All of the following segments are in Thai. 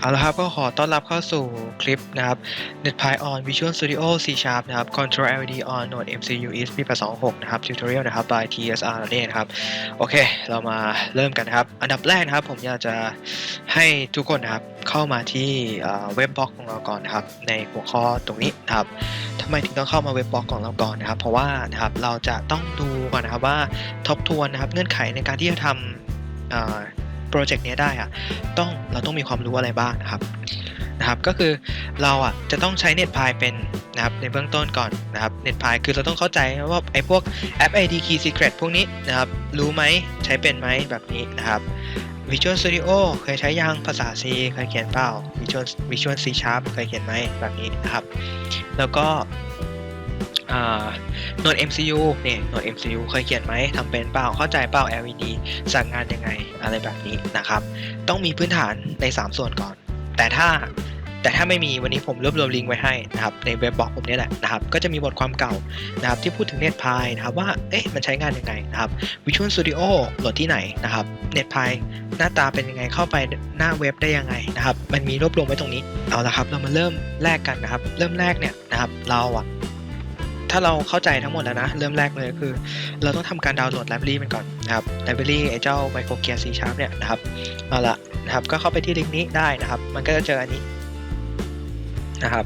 เอาละครับก็ขอต้อนรับเข้าสู่คลิปนะครับ NetPy on Visual Studio C Sharp นะครับ Control LED on Node MCU is ปี826นะครับ Tutorial นะครับ by TSR นั่นเองนะครับ โอเค เรามาเริ่มกันนะครับ อันดับแรกนะครับ ผมอยากจะให้ทุกคนนะครับ เข้ามาที่เว็บบล็อกของเราก่อนนะครับ ในหัวข้อตรงนี้นะครับทำไมถึงต้องเข้ามาเว็บบล็อกของเราก่อนนะครับ เพราะว่านะครับเราจะต้องดูก่อนนะครับว่าทบทวนนะครับเงื่อนไขในการที่จะทำ โปรเจกต์นี้ได้อะต้องเราต้องมีความรู้อะไรบ้างนะครับนะครับ ก็คือเราอะจะต้องใช้ NetPy เป็นนะครับในเบื้องต้นก่อนนะครับ NetPy คือเราต้องเข้าใจว่าไอ้พวกแอป ID Key Secret พวกนี้นะครับ รู้ไหมใช้เป็นไหมแบบนี้นะครับ Visual Studio เคยใช้ยังภาษา C เคยเขียนเปล่า Visual Visual C Sharp เคยเขียนไหมแบบนี้นะครับ แล้วก็ อ่า Node MCU เนี่ Node MCU เคยเขียนไหมทำเป็นเปล่าเข้าใจเปล่า LED สั่งงานยังไงอะไรแบบนี้นะครับ ต้องมีพื้นฐานใน 3 ส่วนก่อน แต่ถ้าแต่ถ้าไม่มีวันนี้ผมรวบรวมลิงก์ไว้ให้นะครับในเว็บบล็อกผมนี่แหละนะครับก็จะมีบทความเก่านะครับที่พูดถึง NetPy นะครับว่าเอ๊ะมันใช้งานยังไงนะครับ Visual Studio โหลดที่ไหนนะครับ NetPy หน้าตาเป็นยังไงเข้าไปหน้าเว็บได้ยังไงนะครับมันมีรวบรวมไว้ตรงนี้เอาละครับ เรามาเริ่มแรกกันนะครับ เริ่มแรกเนี่ยนะครับเราอะ ถ้าเราเข้าใจทั้งหมดแล้วนะ เริ่มแรกเลยคือ เราต้องทำการดาวน์โหลดไลบรารีมันก่อนนะครับไลบรารีไอเจ้า Micro Gear C Sharp เนี่ยนะครับเอาละนะครับก็เข้าไปที่ลิงก์นี้ได้นะครับ มันก็จะเจออันนี้นะครับ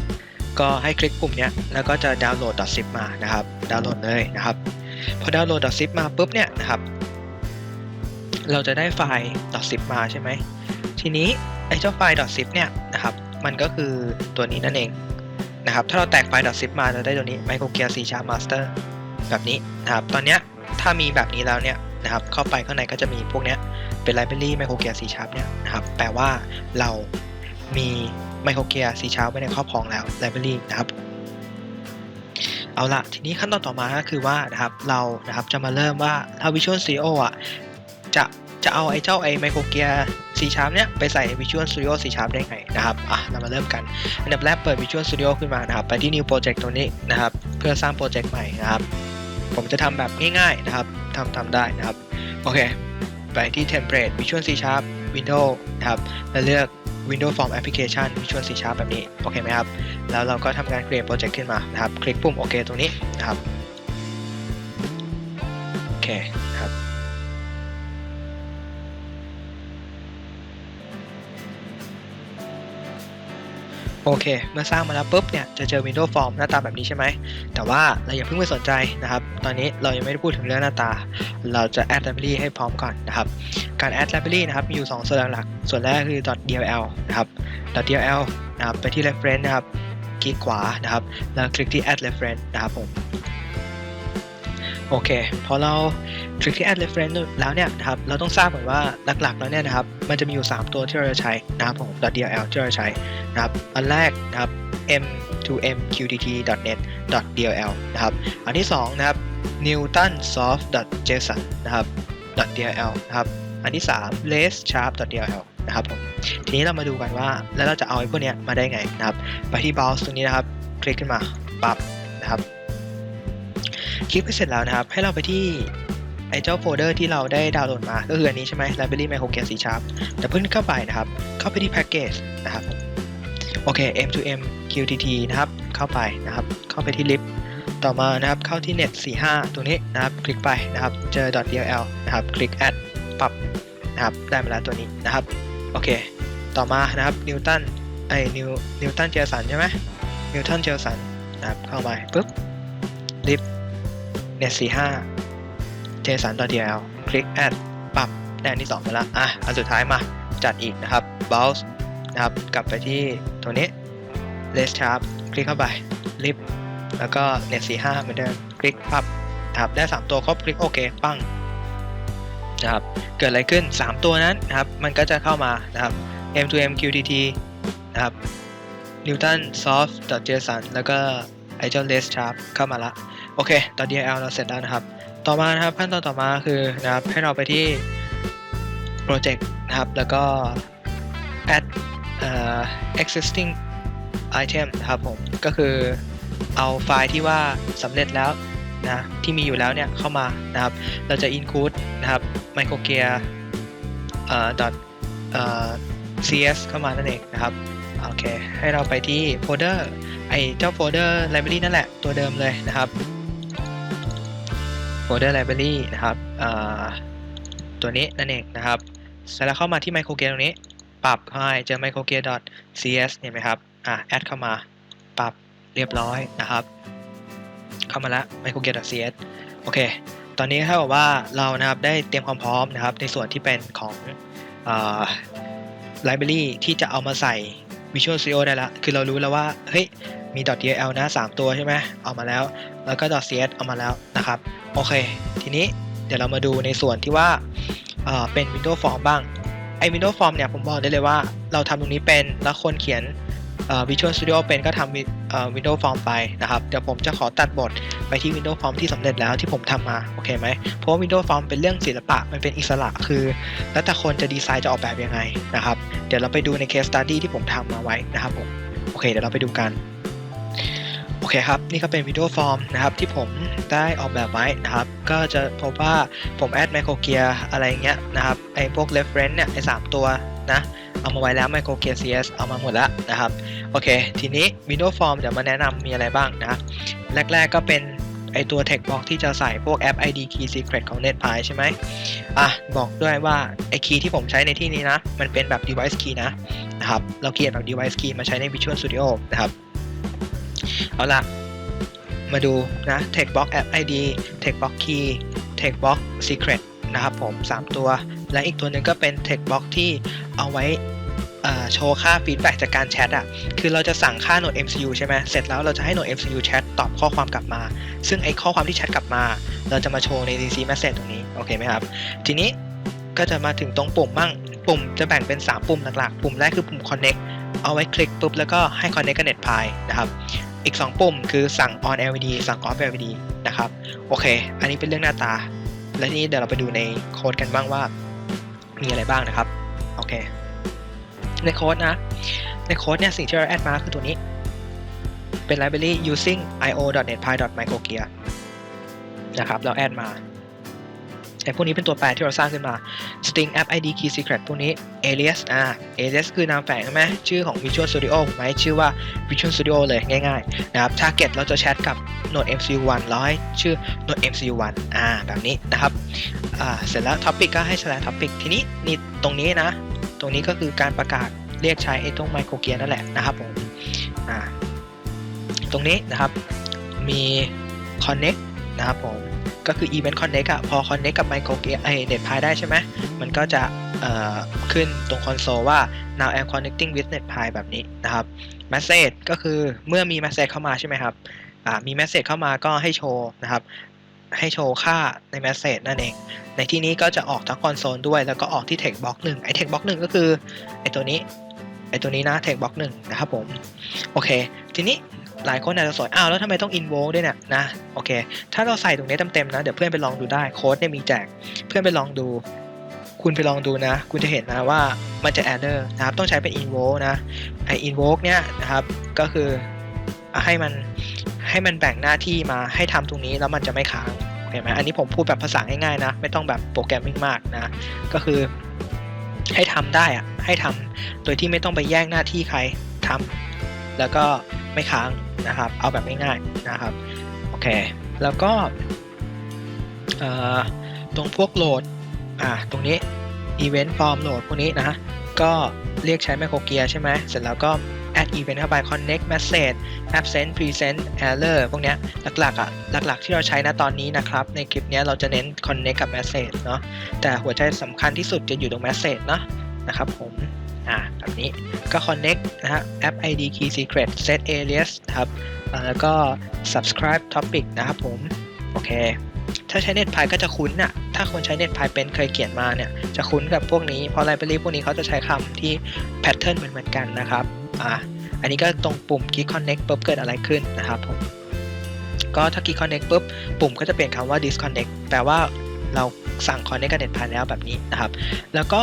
ก็ให้คลิกปุ่มเนี้ยแล้วก็จะดาวน์โหลด .zip มานะครับ ดาวน์โหลดเลยนะครับพอดาวน์โหลด .zip มาปุ๊บเนี่ยนะครับ เราจะได้ไฟล์ .zip มาใช่ไหมทีนี้ไอเจ้าไฟล์ .zip เนี่ยนะครับ มันก็คือตัวนี้นั่นเอง นะครับ ถ้าเราแตกไฟล์ .zip มาจะได้ตัวนี้ Micro Gear C Sharp Master แบบนี้นะครับ ตอนเนี้ยถ้ามีแบบนี้แล้วเนี่ยนะครับ เข้าไปข้างในก็จะมีพวกเนี้ยเป็น library Micro Gear C Sharp เนี่ยนะครับ แปลว่าเรามี Micro Gear C Sharp ไว้ในครอบครองแล้ว library นะครับ เอาละทีนี้ขั้นตอนต่อมาก็คือว่านะครับ เรานะครับจะมาเริ่มว่าถ้า Visual Studio อะจะ จะเอาไอ้เจ้าไอ้ Micro Gear C Sharp เนี่ยไปใส่ Visual Studio C Sharp ได้ไงนะครับอะเรามาเริ่มกัน อันดับแรกเปิด Visual Studio ขึ้นมานะครับ ไปที่ New Project ตัวนี้นะครับ เพื่อสร้างโปรเจกต์ใหม่นะครับ ผมจะทำแบบง่ายๆนะครับทำทำได้นะครับ โอเค ไปที่ Template Visual C Sharp Windows นะครับ แล้วเลือก Windows Form Application Visual C Sharp แบบนี้ โอเคไหมครับ แล้วเราก็ทำการ create project ขึ้นมานะครับ คลิกปุ่มโอเคตรงนี้นะครับ โอเค โอเค เมื่อสร้างมาแล้วปุ๊บเนี่ยจะเจอ Windows Form หน้าตาแบบนี้ใช่ไหม แต่ว่าเราอย่าเพิ่งไปสนใจนะครับ ตอนนี้เรายังไม่ได้พูดถึงเรื่องหน้าตา เราจะ add library ให้พร้อมก่อนนะครับ การ add library นะครับมีอยู่ 2 ส่วนหลัก ส่วนแรกคือ .dll นะครับ .dll นะครับไปที่ reference นะครับ คลิกขวานะครับ แล้วคลิกที่ add reference นะครับผม โอเค พอเราคลิกที่ add reference แล้วเนี่ยนะครับ เราต้องทราบก่อนว่าหลักๆ แล้วเนี่ยนะครับ มันจะมีอยู่ 3 ตัวที่เราจะใช้นะครับผม .dll ที่เราจะใช้นะครับ อันแรกนะครับ m2m qtt.net .dll นะครับ อันที่ 2 นะครับ newton soft json นะครับ .dll นะครับ อันที่ 3 less sharp .dll นะครับผมทีนี้เรามาดูกันว่าแล้วเราจะเอาไอ้พวกเนี้ยมาได้ไงนะครับ ไปที่ browse ตรงนี้นะครับ คลิกขึ้นมาปั๊บนะครับ คลิปเสร็จแล้วนะครับ ให้เราไปที่ไอเจ้าโฟลเดอร์ที่เราได้ดาวน์โหลดมาก็คืออันนี้ใช่ไหม library microgear C sharp แต่เพิ่งเข้าไปนะครับ เข้าไปที่แพ็กเกจนะครับ โอเค m2m qtt นะครับ เข้าไปนะครับ เข้าไปที่ลิฟต่อมานะครับ เข้าที่ net 45ตัวนี้นะครับ คลิกไปนะครับ เจอ .dll นะครับ คลิก add ปรับนะครับ ได้มาแล้วตัวนี้นะครับ โอเค ต่อมานะครับนิวตันไอ้นิวนิวตันเจอสันใช่ไหมนิวตันเจอสันนะครับ เข้าไปปุ๊บลิฟต์ เอสซเทสันตัวเดียวคลิกแอดปรับได้อันที่2ไปแล้วอะ อันสุดท้ายมา จัดอีกนะครับ Bounce นะครับ กลับไปที่ตัวนี้ Less Sharp คลิกเข้าไป Lift แล้วก็ Net45 เหมือนเดิมคลิกปรับนะครับ ได้ 3 ตัวครบ คลิกโอเค ปั้งนะครับ เกิดอะไรขึ้น 3 ตัวนั้นนะครับ มันก็จะเข้ามานะครับ M2M QTT นะครับ Newton Soft.json แล้วก็ Agile Less Sharp เข้ามาละ โอเคตอน DL เราเสร็จแล้วนะครับ ต่อมานะครับขั้นตอนต่อมาคือนะครับให้เราไปที่ project นะครับ แล้วก็ add เอ่อ existing item นะครับผม ก็คือเอาไฟล์ที่ว่าสำเร็จแล้วนะที่มีอยู่แล้วเนี่ยเข้ามานะครับ เราจะ include นะครับ microgear dot cs เข้ามานั่นเองนะครับโอเค ให้เราไปที่โฟลเดอร์ไอเจ้าโฟลเดอร์ library นั่นแหละตัวเดิมเลยนะครับ โฟลเดอร์ library นะครับตัวนี้นั่นเองนะครับเสร็จแล้วเข้ามาที่ microgear ตรงนี้ ปรับให้เจอ microgear.cs เห็นไหมครับอ่าแอดเข้ามาปรับเรียบร้อยนะครับ เข้ามาล้ว microgear.cs โอเค ตอนนี้เท่ากับว่าเรานะครับได้เตรียมความพร้อมนะครับ ในส่วนที่เป็นของอ่า library ที่จะเอามาใส่ Visual Studio ได้ละ คือเรารู้แล้วว่าเฮ้ยมี .dll นะ 3 ตัวใช่ไหมเอามาแล้ว แล้วก็ .cs เอามาแล้วนะครับ โอเค ทีนี้เดี๋ยวเรามาดูในส่วนที่ว่าเอ่อเป็น Windows Form บ้าง ไอ้ Windows Form เนี่ยผมบอกได้เลยว่าเราทำตรงนี้เป็น แล้วคนเขียนเอ่อ Visual Studio เป็นก็ทำเอ่อ Windows Form ไปนะครับ เดี๋ยวผมจะขอตัดบทไปที่ Windows Form ที่สำเร็จแล้วที่ผมทำมา โอเคไหม เพราะว่า Windows Form เป็นเรื่องศิลปะ มันเป็นอิสระ คือ แล้วแต่คนจะดีไซน์จะออกแบบยังไงนะครับ ดี๋ยวเราไปดูใน case study ที่ผมทำมาไว้นะครับผมโอเคเดี๋ยวเราไปดูกันโอเคครับนี่ก็เป็น Windows Form นะครับที่ผมได้ออกแบบไว้นะครับ ก็จะพบว่าผมแอด Micro Gear อะไรเงี้ยนะครับไอ้พวก reference เนี่ยไอ้สามตัวนะเอามาไว้แล้ว Micro Gear CS เอามาหมดแล้วนะครับโอเค ทีนี้ Windows Form เดี๋ยวมาแนะนำมีอะไรบ้างนะแรกๆก็เป็น ไอตัว text box ที่จะใส่พวกแอป ID key secret ของ NetPie ใช่ไหมอะบอกด้วยว่าไอ key ที่ผมใช้ในที่นี้นะ มันเป็นแบบ device key นะนะครับ เราเขียนแบบ device key มาใช้ใน Visual Studio นะครับ เอาล่ะมาดูนะ text box app ID text box key text box secret นะครับผม 3 ตัว และอีกตัวหนึ่งก็เป็น text box ที่เอาไว้ โชว์ค่า feedback จากการแชทอะ คือเราจะสั่งค่า node MCU ใช่ไหมเสร็จแล้วเราจะให้ node MCU แชทตอบข้อความกลับมา ซึ่งไอ้ข้อความที่แชทกลับมา เราจะมาโชว์ใน DC message ตรงนี้ โอเคไหมครับ ทีนี้ก็จะมาถึงตรงปุ่มบ้าง ปุ่มจะแบ่งเป็น 3 ปุ่มหลักๆ ปุ่มแรกคือปุ่ม connect เอาไว้คลิกปุ๊บแล้วก็ให้ connect กับ NetPie นะครับ อีก 2 ปุ่มคือสั่ง on LED สั่ง off LED นะครับ โอเค อันนี้เป็นเรื่องหน้าตา และทีนี้เดี๋ยวเราไปดูในโค้ดกันบ้างว่า มีอะไรบ้างนะครับ โอเค ในโค้ดนะ ในโค้ดเนี่ยสิ่งที่เราแอดมาคือตัวนี้ เป็น library using io.netpy.microgear นะครับ เราแอดมาไอ้พวกนี้เป็นตัวแปรที่เราสร้างขึ้นมา string app id key secret พวกนี้ alias อ่า alias คือนามแฝงใช่ไหมชื่อของ Visual Studio ผมให้ชื่อว่า Visual Studio เลยง่ายๆนะครับ target เราจะแชทกับ Node MCU1 แล้วให้ชื่อ Node MCU1 อ่าแบบนี้นะครับ อ่า เสร็จแล้ว topic ก็ให้ slash topic ทีนี้นี่ตรงนี้นะ รงนี้ก็คือการประกาศเรียกใช้ไอ้ตรง micro gear นั่นแหละนะครับผมอ่าตรงนี้นะครับมี connect นะครับผมก็คือ Event Connect อะพอ Connect กับ Micro Gear ไอ NetPie ได้ใช่ไหมมันก็จะเอ่อขึ้นตรงคอนโซลว่า now I'm connecting with NetPie แบบนี้นะครับ Message ก็คือเมื่อมี Message เข้ามาใช่ไหมครับอ่ามี Message เข้ามาก็ให้โชว์นะครับ ให้โชว์ค่าใน Message นั่นเอง ในที่นี้ก็จะออกทั้งคอนโซลด้วย แล้วก็ออกที่ Text Box 1ไอ้ Text Box 1ก็คือไอ้ตัวนี้ไอ้ตัวนี้นะ Text Box 1นะครับผม โอเค ทีนี้หลายคนอาจจะสงสัยอ้าวแล้วทำไมต้อง invoke ด้วยเนี่ยนะ โอเค ถ้าเราใส่ตรงนี้เต็มๆนะ เดี๋ยวเพื่อนไปลองดูได้ โค้ดเนี่ยมีแจก เพื่อนไปลองดู คุณไปลองดูนะ คุณจะเห็นนะว่ามันจะ error นะครับ ต้องใช้เป็น invoke นะ ไอ invoke เนี่ยนะครับ ก็คือให้มัน ให้มันแบ่งหน้าที่มาให้ทำตรงนี้แล้วมันจะไม่ค้างโอเคไหมอันนี้ผมพูดแบบภาษาง่ายๆนะ ไม่ต้องแบบโปรแกรมมิ่งมากนะ ก็คือให้ทำได้อะให้ทำโดยที่ไม่ต้องไปแย่งหน้าที่ใครทำแล้วก็ไม่ค้างนะครับ เอาแบบง่ายๆนะครับโอเคแล้วก็ตรงพวกโหลดอ่าตรงนี้ event form โหลดพวกนี้นะ ก็เรียกใช้ Micro Gear ใช่ไหมเสร็จแล้วก็ add event เข้าไป connect message absent present error พวกเนี้ยหลักๆอะหลักๆ ที่เราใช้นะตอนนี้นะครับ ในคลิปเนี้ยเราจะเน้น connect กับ message เนาะแต่หัวใจสำคัญที่สุดจะอยู่ตรง message เนาะนะครับผมอ่าแบบนี้ก็ connect นะฮะ app id key secret set alias นะครับแล้วก็ subscribe topic นะครับผม โอเค ถ้าใช้ NetPy ก็จะคุ้นน่ะถ้าคนใช้ NetPy เป็นเคยเขียนมาเนี่ย จะคุ้นกับพวกนี้ เพราะ library พวกนี้เขาจะใช้คำที่ pattern เหมือนกันนะครับ อ่าอันนี้ก็ตรงปุ่ม key connect ปุ๊บเกิดอะไรขึ้นนะครับผมก็ถ้า key connect ปุ๊บปุ่มก็จะเปลี่ยนคำว่า disconnect แปลว่าเราสั่ง connect กับ NetPy แล้วแบบนี้นะครับ แล้วก็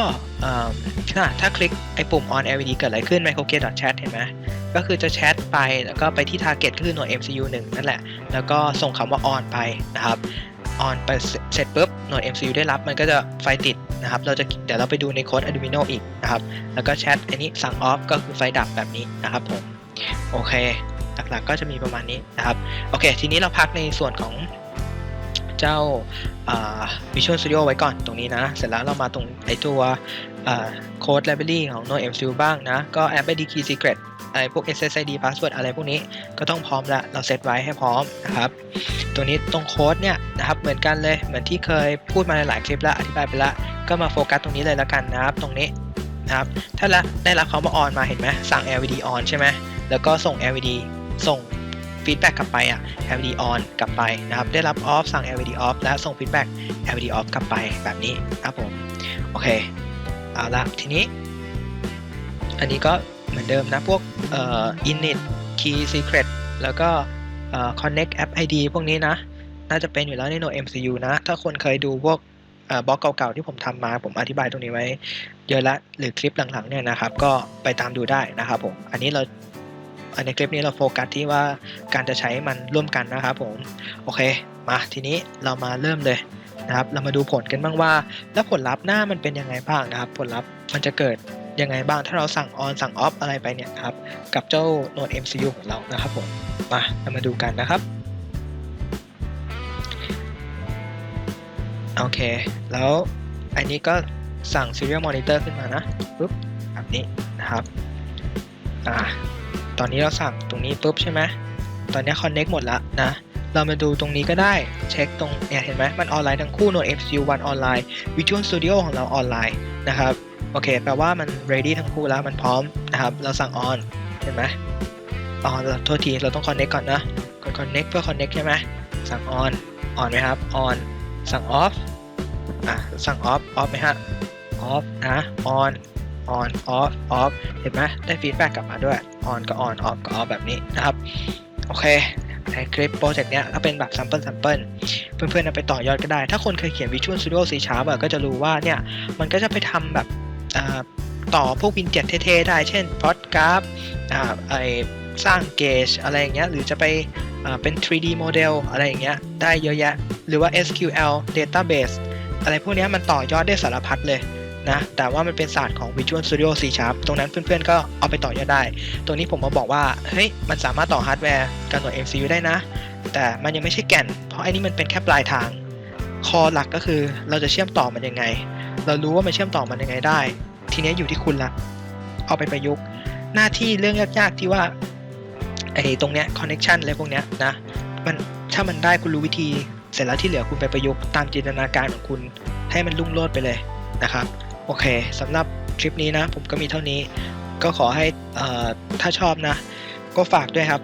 ถ้าถ้าคลิกไอ้ปุ่ม on LED เกิดอะไรขึ้น microgear.chat เห็นไหมก็คือจะแชทไปแล้วก็ไปที่ target ก็คือหน่วย MCU 1 นั่นแหละ แล้วก็ส่งคำว่า on ไปนะครับ on ไปเสร็จปุ๊บหน่วย MCU ได้รับมันก็จะไฟติดนะครับ เราจะเดี๋ยวเราไปดูในโค้ด Arduino อีกนะครับ แล้วก็แชทอันนี้สั่ง off ก็คือไฟดับแบบนี้นะครับผม โอเค หลักๆก็จะมีประมาณนี้นะครับ โอเค ทีนี้เราพักในส่วนของเจ้า Visual Studio ไว้ก่อนตรงนี้นะ เสร็จแล้วเรามาตรงไอตัวโค้ด library ของ Node MCU บ้างนะ ก็ app id key secret ไรพวก SSID password อะไรพวกนี้ก็ต้องพร้อมละเราเซตไว้ให้พร้อมนะครับ ตัวนี้ตรงโค้ดเนี่ยนะครับเหมือนกันเลยเหมือนที่เคยพูดมาในหลายคลิปแล้วอธิบายไปล้วก็มาโฟกัสตรงนี้เลยล้วกันนะครับ ตรงนี้นะครับ ถ้าละได้รับเขามาออนมาเห็นไหมสั่ง LED on ใช่ไหมแล้วก็ส่ง LED ส่งฟีดแบ็กกลับไปอะ LED on กลับไปนะครับ ได้รับ off สั่ง LED off และส่งฟีดแบ็ก LED off กลับไปแบบนี้ครับผม โอเค เอาละทีนี้ อันนี้ก็ เหมือนเดิมนะพวกเอ่อ init key secret แล้วก็เอ่อ connect app id พวกนี้นะ น่าจะเป็นอยู่แล้วใน NoMCU นะ ถ้าคนเคยดูพวกบล็อกเก่าๆที่ผมทำมาผมอธิบายตรงนี้ไว้ เยอะละหรือคลิปหลังๆเนี่ยนะครับ ก็ไปตามดูได้นะครับผม อันนี้เราอันในคลิปนี้เราโฟกัสที่ว่าการจะใช้มันร่วมกันนะครับผม โอเค มาทีนี้เรามาเริ่มเลยนะครับ เรามาดูผลกันบ้างว่า แล้วผลลัพธ์หน้ามันเป็นยังไงบ้างนะครับ ผลลัพธ์มันจะเกิด ยังไงบ้างถ้าเราสั่ง on สั่ง off อะไรไปเนี่ยครับกับเจ้า Node MCU ของเรานะครับผมมาเรามาดูกันนะครับโอเค แล้วอันนี้ก็สั่ง serial monitor ขึ้นมานะปุ๊บแบบนี้นะครับอ่าตอนนี้เราสั่งตรงนี้ปุ๊บใช่ไหมตอนนี้ connect หมดแล้วนะเรามาดูตรงนี้ก็ได้เช็คตรงเนี่ยเห็นไหมมันออนไลน์ทั้งคู่ Node MCU 1ออนไลน์ Visual Studio ของเราออนไลน์นะครับ โอเคแปลว่ามัน ready ทั้งคู่แล้วมันพร้อมนะครับ เราสั่ง on เห็นไหม on เราโทษทีเราต้อง connect ก่อนนะกด connect เพื่อ connect ใช่ไหมสั่ง on on ไหมครับ on สั่ง off อะสั่ง off off ไหมฮะ off นะ on on off off เห็นไหมได้ฟีดแบ็กกลับมาด้วย on ก็ on off ก็ off แบบนี้นะครับ โอเคในคลิปโปรเจกต์เนี้ยก็เป็นแบบ sample sample เพื่อนๆเอาไปต่อยอดก็ได้ ถ้าคนเคยเขียน Visual Studio C Sharp ก็จะรู้ว่าเนี่ย มันก็จะไปทำแบบ ต่อพวกวินเจ็ตเท่ๆได้ เช่น plot graph อ่าไอสร้างเกจอะไรอย่างเงี้ยหรือจะไปเป็น 3D model อะไรอย่างเงี้ยได้เยอะแยะ หรือว่า SQL database อะไรพวกนี้มันต่อยอดได้สารพัดเลยนะ แต่ว่ามันเป็นศาสตร์ของ Visual Studio C Sharp ตรงนั้นเพื่อนๆก็เอาไปต่อยอดได้ ตรงนี้ผมมาบอกว่า เฮ้ย มันสามารถต่อฮาร์ดแวร์กับหน่วย MCU ได้นะ แต่มันยังไม่ใช่แก่น เพราะไอ้นี่มันเป็นแค่ปลายทาง คอหลักก็คือเราจะเชื่อมต่อมันยังไง เรารู้ว่ามันเชื่อมต่อมันยังไงได้ ทีนี้อยู่ที่คุณละเอาไปประยุกต์ หน้าที่เรื่องยากๆที่ว่าไอ้ตรงเนี้ย connection อะไรพวกเนี้ยนะมันถ้ามันได้คุณรู้วิธี เสร็จแล้วที่เหลือคุณไปประยุกต์ตามจินตนาการของคุณให้มันลุ่งโลดไปเลยนะครับ โอเคสำหรับคลิปนี้นะ ผมก็มีเท่านี้ ก็ขอให้ถ้าชอบนะ ก็ฝากด้วยครับ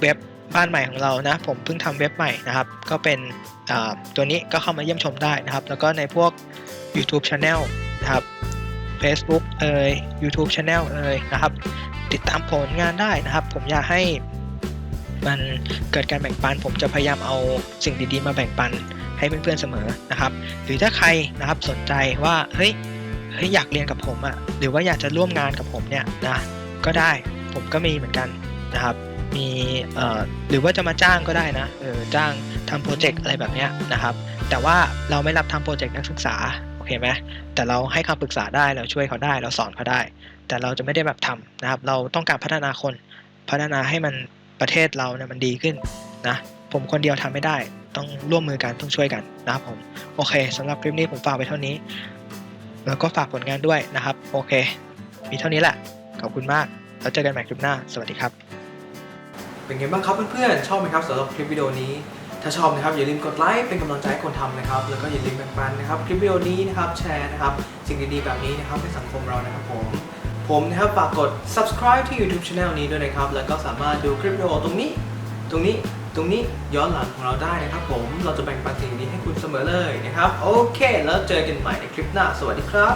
เว็บบ้านใหม่ของเรานะ ผมเพิ่งทำเว็บใหม่นะครับ ก็เป็นตัวนี้ก็เข้ามาเยี่ยมชมได้นะครับ แล้วก็ในพวก YouTube Channel นะครับ Facebook เอ่ย YouTube Channel เอ่ยนะครับ ติดตามผลงานได้นะครับ ผมอยากให้มันเกิดการแบ่งปัน ผมจะพยายามเอาสิ่งดีๆ มาแบ่งปันให้เพื่อนๆเสมอนะครับ หรือถ้าใครนะครับสนใจว่าเฮ้ยเฮ้ยอยากเรียนกับผมอะ่ะหรือว่าอยากจะร่วมงานกับผมเนี่ยนะก็ได้ผมก็มีเหมือนกันนะครับมีเอ่อหรือว่าจะมาจ้างก็ได้นะเออจ้างทำโปรเจกต์อะไรแบบเนี้ยนะครับ แต่ว่าเราไม่รับทำโปรเจกต์นักศึกษา เคไหมแต่เราให้คำปรึกษาได้เราช่วยเขาได้เราสอนเขาได้ แต่เราจะไม่ได้แบบทำนะครับ เราต้องการพัฒนาคนพัฒนาให้มันประเทศเราเนี่ยมันดีขึ้นนะผมคนเดียวทำไม่ได้ ต้องร่วมมือกันต้องช่วยกันนะครับผมโอเคสำหรับคลิปนี้ผมฝากไปเท่านี้ แล้วก็ฝากผลงานด้วยนะครับ โอเค มีเท่านี้แหละขอบคุณมากแล้วเจอกันใหม่คลิปหน้า สวัสดีครับ เป็นไงบ้างครับเพื่อนๆชอบไหมครับสำหรับคลิปวิดีโอนี้ ถ้าชอบนะครับอย่าลืมกดไลค์เป็นกำลังใจให้คนทำนะครับ แล้วก็อย่าลืมแบ่งปันนะครับคลิปวิดีโอนี้นะครับแชร์นะครับสิ่งดีๆแบบนี้นะครับให้สังคมเรานะครับผมผมนะครับฝากกด subscribe ที่ YouTube Channel นี้ด้วยนะครับ แล้วก็สามารถดูคลิปวิดีโอตรงนี้ ตรงนี้ตรงนี้ย้อนหลังของเราได้นะครับ ผมเราจะแบ่งปันสิ่งดีๆให้คุณเสมอเลยนะครับ โอเค แล้วเจอกันใหม่ในคลิปหน้าสวัสดีครับ